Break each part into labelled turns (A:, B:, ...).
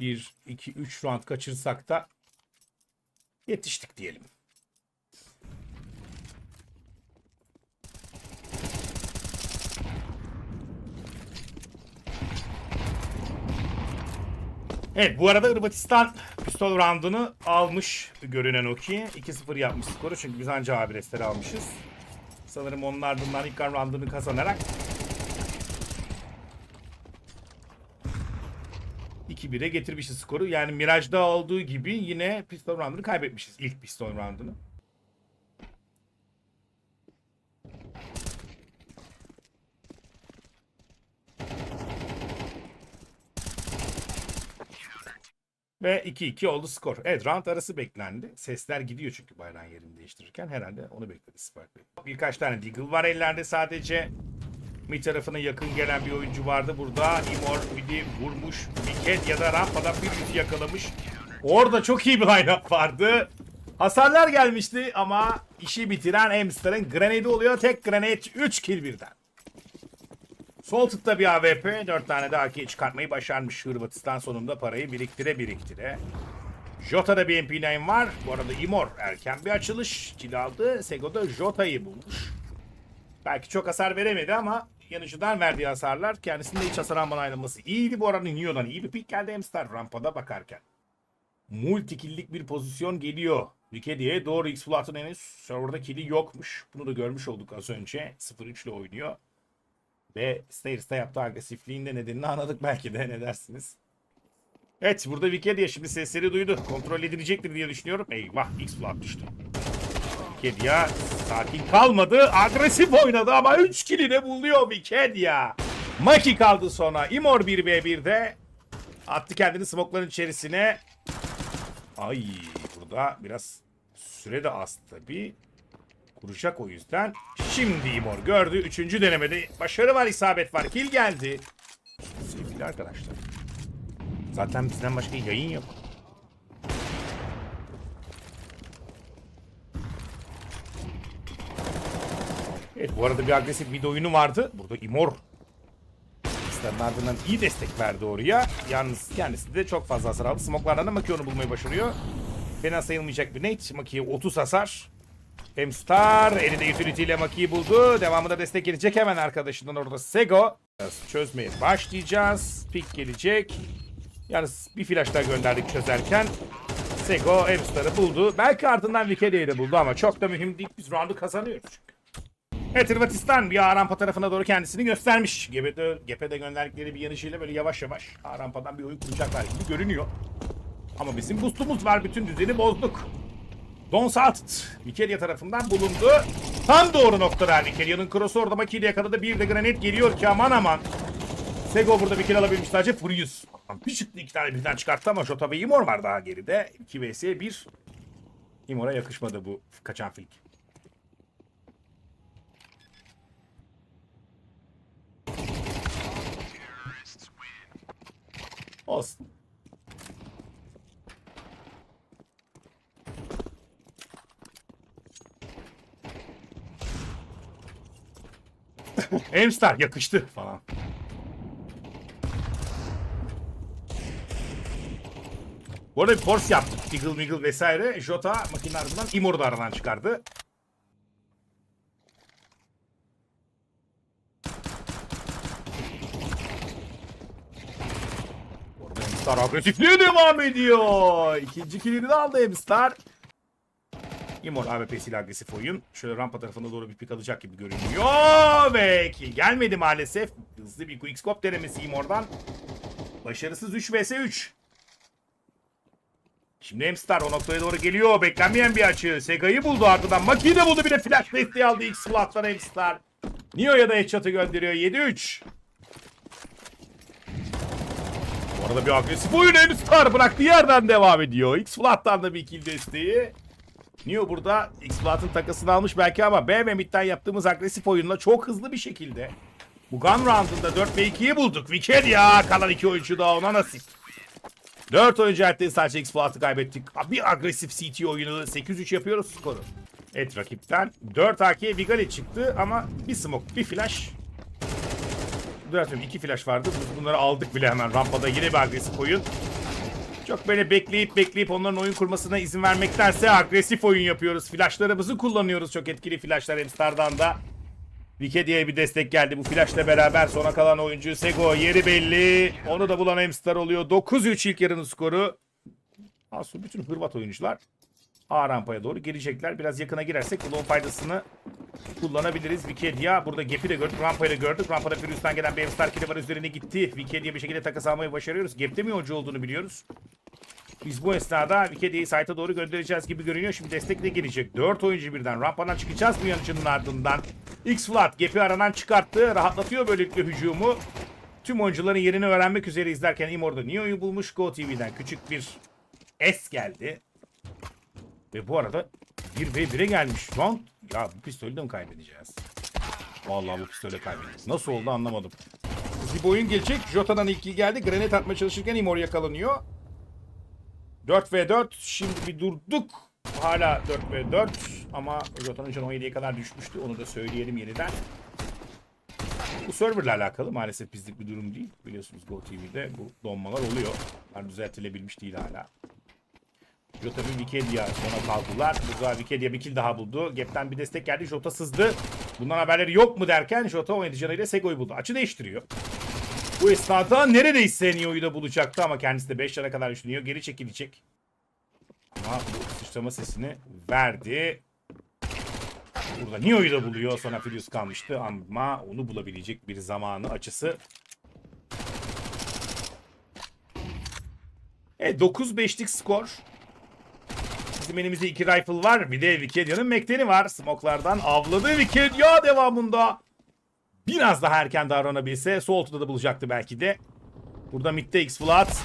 A: 1, 2, 3 round kaçırsak da yetiştik diyelim. Evet bu arada Hırvatistan pistol roundunu almış görünen o ki. 2-0 yapmış skoru çünkü biz anca abiresleri almışız. Sanırım onun ardından ilk roundunu kazanarak 2-1'e getirmişiz skoru. Yani Mirage'da olduğu gibi yine pistol roundunu kaybetmişiz. ilk pistol roundunu. Ve 2-2 oldu skor. Evet round arası beklendi. Sesler gidiyor çünkü bayrağın yerini değiştirirken. Herhalde onu bekledi Spark Bey. Birkaç tane Deagle var ellerde sadece. Mi tarafına yakın gelen bir oyuncu vardı burada. Imor midi vurmuş. Wicked ya da rampada bir yakalamış. Orada çok iyi bir line-up vardı. Hasarlar gelmişti ama işi bitiren Amster'ın grenade oluyor. Tek grenade 3 kill birden. Salted'da bir AWP, 4 tane de AK çıkartmayı başarmış Hırvatistan sonunda parayı biriktire biriktire. Jota'da bir MP9 var. Bu arada Imor erken bir açılış. Kill aldı. Sego'da Jota'yı bulmuş. Belki çok hasar veremedi ama yanıcıdan verdiği hasarlar kendisinde hiç hasar almadan ayrılması iyiydi. Bu arada Nio'dan iyi bir pick geldi Amstar rampada bakarken. Multikillik bir pozisyon geliyor. Wikedia'ya doğru X-Flat'ın henüz serverda kili yokmuş. Bunu da görmüş olduk az önce. 0-3 ile oynuyor. Ve Stairs'ta yaptığı agresifliğin de nedenini anladık belki de ne dersiniz? Evet burada Wikidia şimdi sesleri duydu. Kontrol edilecektir diye düşünüyorum. Eyvah X-Flat düştü. Wikidia sakin kalmadı. Agresif oynadı ama 3 kili de buluyor Wikidia. Maki kaldı sonra. Imor 1v1'de attı kendini smokların içerisine. Ay burada biraz süre de az tabii. Kuracak o yüzden. Şimdi Imor gördü. Üçüncü denemede başarı var, isabet var. Kill geldi. Sevgili arkadaşlar. Zaten bizden başka yayın yok. Evet bu arada bir agresif bir oyunu vardı. Burada Imor ardından iyi destek verdi oraya. Yalnız kendisi de çok fazla hasar aldı. Smoklardan da Maki bulmayı başarıyor. Fena sayılmayacak bir nate. Maki'ye 30 hasar. Hem Star elinde utility ile Maki'yi buldu. Devamında destek gelecek hemen arkadaşından orada Sego. Çözmeye başlayacağız. Pick gelecek. Yalnız bir flash daha gönderdik çözerken. Sego Emstar'ı buldu. Belki ardından Vikedia'yı da buldu ama çok da mühim değil. Biz roundu kazanıyoruz. Evet bir A-rampa tarafına doğru kendisini göstermiş. Gepe'de, Gepe'de gönderdikleri bir yanışıyla böyle yavaş yavaş A-rampadan bir oyun kuracaklar gibi görünüyor. Ama bizim boostumuz var. Bütün düzeni bozduk. Don Salted Mikelia tarafından bulundu. Tam doğru noktada Mikelia'nın cross'u orada Maki'yle yakaladı. Bir de granate geliyor ki aman aman. Sego burada bir kill alabilmiş sadece Furious. Bir çıktı iki tane birden çıkarttı ama Jota ve Imor var daha geride. 2 vs 1. Imor'a yakışmadı bu kaçan flick. Olsun. Emstar yakıştı falan. Bu arada bir force yaptık. Deagle Miggle vesaire. Jota makine ardından Imor'u da aradan çıkardı. Orada Emstar agresifliğe devam ediyor. İkinci killini de aldı Emstar. Imor AWP'siyle agresif oyun. Şöyle rampa tarafına doğru bir pik alacak gibi görünüyor. Ve kill gelmedi maalesef. Hızlı bir quickscope denemesi Imor'dan. Başarısız 3 vs 3. Şimdi Emstar o noktaya doğru geliyor. Beklenmeyen bir açı. Sega'yı buldu ardından. Maki'yi de buldu. Bir de flash desteği aldı ilk slot'tan Emstar. Nio'ya da headshot'ı gönderiyor. 7-3. Bu arada bir agresif oyun Emstar bıraktığı yerden devam ediyor. X-Flat'tan da bir kill desteği. Neo burada X-Flat'ın takasını almış belki ama B ve mid'den yaptığımız agresif oyunla çok hızlı bir şekilde bu gun round'unda 4 ve 2'yi bulduk. Wicked ya kalan 2 oyuncu da ona nasip. 4 oyuncu hayatta sadece X-Flat'ı kaybettik. Bir agresif CT oyunu 8-3 yapıyoruz skoru. Evet rakipten 4 AK Vigale çıktı ama bir smoke, bir flash. Düzeltiyorum 2 flash vardı. Bunları aldık bile hemen rampada yine bir agresif oyun. Çok böyle bekleyip bekleyip onların oyun kurmasına izin vermektense agresif oyun yapıyoruz. Flashlarımızı kullanıyoruz. Çok etkili flashlar Amsterdam'da. da. Vikedia'ya bir destek geldi bu flashla beraber. Sona kalan oyuncu Sego yeri belli. Onu da bulan Amstar oluyor. 9-3 ilk yarının skoru. Aslında bütün Hırvat oyuncular A rampaya doğru gelecekler. Biraz yakına girersek bunun faydasını kullanabiliriz. Vikedia burada Gap'i de gördük. Rampa'yı da gördük. Rampada Furius'tan gelen bir Star var üzerine gitti. Vikedia bir şekilde takas almayı başarıyoruz. Gap'te mi yolcu olduğunu biliyoruz. Biz bu esnada Vikedia'yı site'a doğru göndereceğiz gibi görünüyor. Şimdi destek de gelecek. 4 oyuncu birden. Rampadan çıkacağız bu yanıcının ardından. X-Flat Gap'i aradan çıkarttı. Rahatlatıyor böylelikle hücumu. Tüm oyuncuların yerini öğrenmek üzere izlerken Imor'da Neo'yu bulmuş. Go TV'den küçük bir S geldi. Ve bu arada 1v1'e gelmiş. Round ya bu pistolü de mi kaybedeceğiz? Vallahi bu pistolü kaybedeceğiz. Nasıl oldu anlamadım. Hızlı oyun gelecek. Jota'dan ilk geldi. Granate atmaya çalışırken Imor yakalanıyor. 4v4. Şimdi bir durduk. Hala 4v4. Ama Jota'nın canı 17'ye kadar düşmüştü. Onu da söyleyelim yeniden. Bu serverla alakalı maalesef bizlik bir durum değil. Biliyorsunuz Go TV'de bu donmalar oluyor. Bunlar düzeltilebilmiş değil hala. Jota ve Vikedia sona kaldılar. Burada Vikedia bir kill daha buldu. Gap'ten bir destek geldi. Jota sızdı. Bundan haberleri yok mu derken Jota 17 canıyla Sego'yu buldu. Açı değiştiriyor. Bu esnada neredeyse Neo'yu da bulacaktı ama kendisi de 5 cana kadar düşünüyor. Geri çekilecek. Ama bu sıçrama sesini verdi. Burada Neo'yu da buluyor. Sonra Furious kalmıştı ama onu bulabilecek bir zamanı açısı. Evet 9-5'lik skor. Bizim elimizde iki rifle var. Bir de Vikedia'nın Mekten'i var. Smoke'lardan avladı Vikedia devamında. Biraz daha erken davranabilse Solt'u da bulacaktı belki de. Burada midde X-Flat.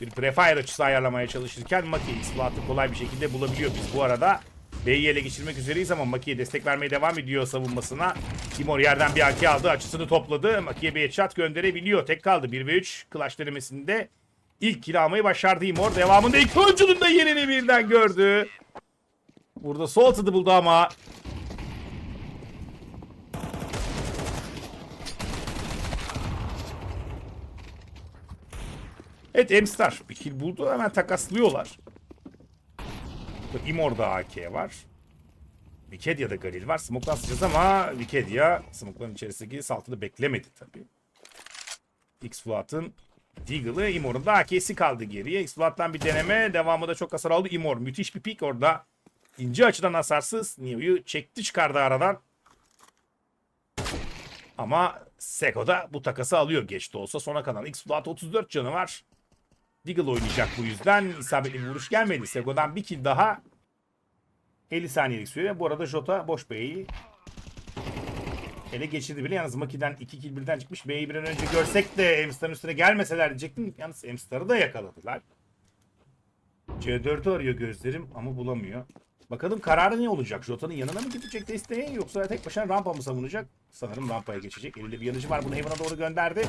A: Bir prefire açısı ayarlamaya çalışırken Maki X-Flat'ı kolay bir şekilde bulabiliyor. Biz bu arada B'yi ele geçirmek üzereyiz ama Maki'ye destek vermeye devam ediyor savunmasına. Timor yerden bir AK aldı. Açısını topladı. Maki'ye bir headshot gönderebiliyor. Tek kaldı. 1 ve 3 Clash denemesinde ilk kill başardı Imor. Devamında iki oyuncunun da yerini birden gördü. Burada Salted'ı buldu ama Evet Emstar bir kill buldu hemen takaslıyorlar. Burada Imor'da AK var. Vikedia'da Galil var. Smoke'dan sıcağız ama Vikedia Smoke'ların içerisindeki saltını beklemedi tabii. X-Flat'ın Deagle'ı Imor'un da AK'si kaldı geriye. X-Flat'tan bir deneme. Devamı da çok hasar aldı. Imor müthiş bir pik orada. İnce açıdan hasarsız. Neo'yu çekti çıkardı aradan. Ama Seko da bu takası alıyor geç de olsa. Sona kalan X-Flat 34 canı var. Deagle oynayacak bu yüzden. İsabetli bir vuruş gelmedi. Sego'dan bir kill daha. 50 saniyelik süre. Bu arada Jota boş B'yi ele geçirdi bile. Yalnız Maki'den 2 kill birden çıkmış. B'yi bir an önce görsek de Emstar'ın üstüne gelmeseler diyecektim. Yalnız Emstar'ı da yakaladılar. C4'ü arıyor gözlerim ama bulamıyor. Bakalım kararı ne olacak? Jota'nın yanına mı gidecek desteğe yoksa tek başına rampa mı savunacak? Sanırım rampaya geçecek. Elinde bir yanıcı var. Bunu Heaven'a doğru gönderdi.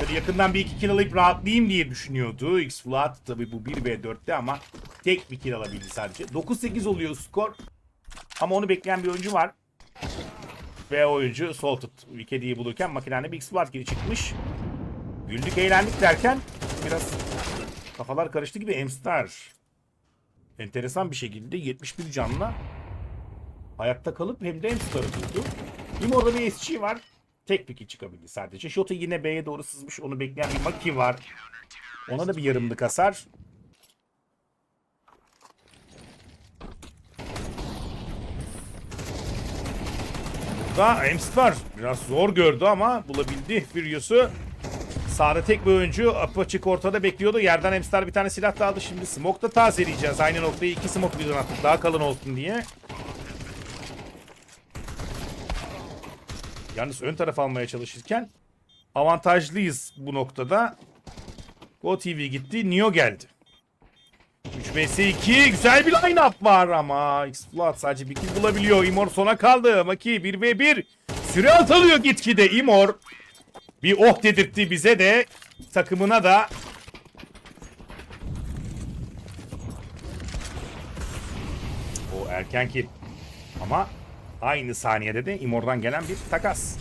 A: Böyle yakından bir iki kill alıp rahatlayayım diye düşünüyordu. X-Flat tabi bu 1v4'te ama tek bir kill alabildi sadece. 9-8 oluyor skor. Ama onu bekleyen bir oyuncu var. Ve oyuncu Salted Wikedi'yi bulurken makinende bir X-Flat geri çıkmış. Güldük eğlendik derken biraz kafalar karıştı gibi Emstar enteresan bir şekilde 71 canla hayatta kalıp hem de Emstar'ı buldu. Şimdi orada bir SG var. Tek piki çıkabildi sadece. Shota yine B'ye doğru sızmış. Onu bekleyen bir Maki var. Ona da bir yarımlık hasar. Burada Emstar biraz zor gördü ama bulabildi Furious'u. Sağda tek bir oyuncu apaçık ortada bekliyordu. Yerden Emstar bir tane silah daha aldı. Şimdi smoke da tazeleyeceğiz. Aynı noktayı iki smoke birden attık. Daha kalın olsun diye. Yalnız ön taraf almaya çalışırken avantajlıyız bu noktada. Go TV gitti. Neo geldi. 3 vs 2 güzel bir line-up var ama X-Flat sadece bir kill bulabiliyor. Imor sona kaldı. Maki 1 v 1 süre atalıyor gitgide Imor. Bir oh dedirtti bize de takımına da. O erken kill. Ama aynı saniyede de Imor'dan gelen bir takas.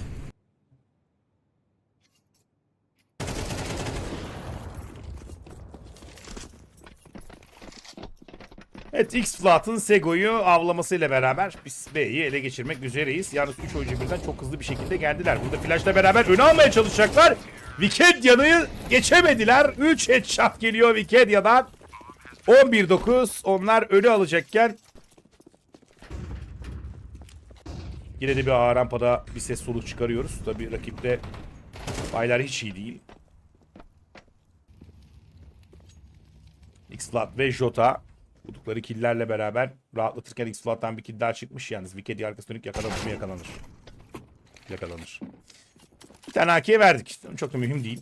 A: Evet X-Flat'ın Sego'yu avlamasıyla beraber biz B'yi ele geçirmek üzereyiz. Yalnız 3 oyuncu birden çok hızlı bir şekilde geldiler. Burada flashla beraber öne almaya çalışacaklar. Wikedia'yı geçemediler. 3 headshot geliyor Wikedia'dan. 11-9 onlar önü alacakken Yine de bir A rampada bir ses soluk çıkarıyoruz. Tabii rakipte baylar hiç iyi değil. X-Flat ve Jota buldukları killerle beraber rahatlatırken X-Flat'tan bir kill daha çıkmış yalnız. Wicked arkası dönük yakalanır mı yakalanır. Yakalanır. Bir tane AK'ye verdik. Çok da mühim değil.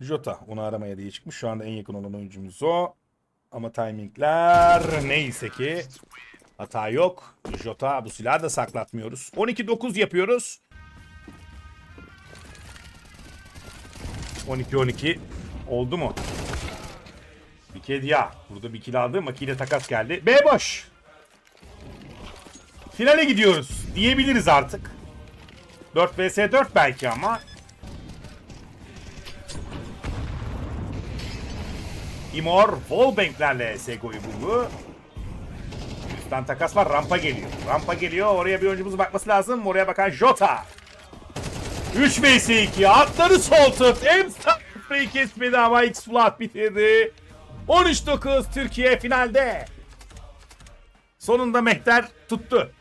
A: Jota onu aramaya diye çıkmış. Şu anda en yakın olan oyuncumuz o. Ama timingler neyse ki hata yok. Jota bu silahı da saklatmıyoruz. 12-9 yapıyoruz. 12-12 oldu mu? Bikedia. Burada bir kill aldı. Makine takas geldi. B boş. Finale gidiyoruz diyebiliriz artık. 4 vs 4 belki ama. Imor wallbanklerle Sego'yu buldu. Üstten takas var. Rampa geliyor. Rampa geliyor. Oraya bir oyuncumuz bakması lazım. Oraya bakan Jota. 3 vs 2. Atları sol tut. Emsal free kesmedi ama X-Flat bitirdi. 13-9 Türkiye finalde. Sonunda Mehter tuttu.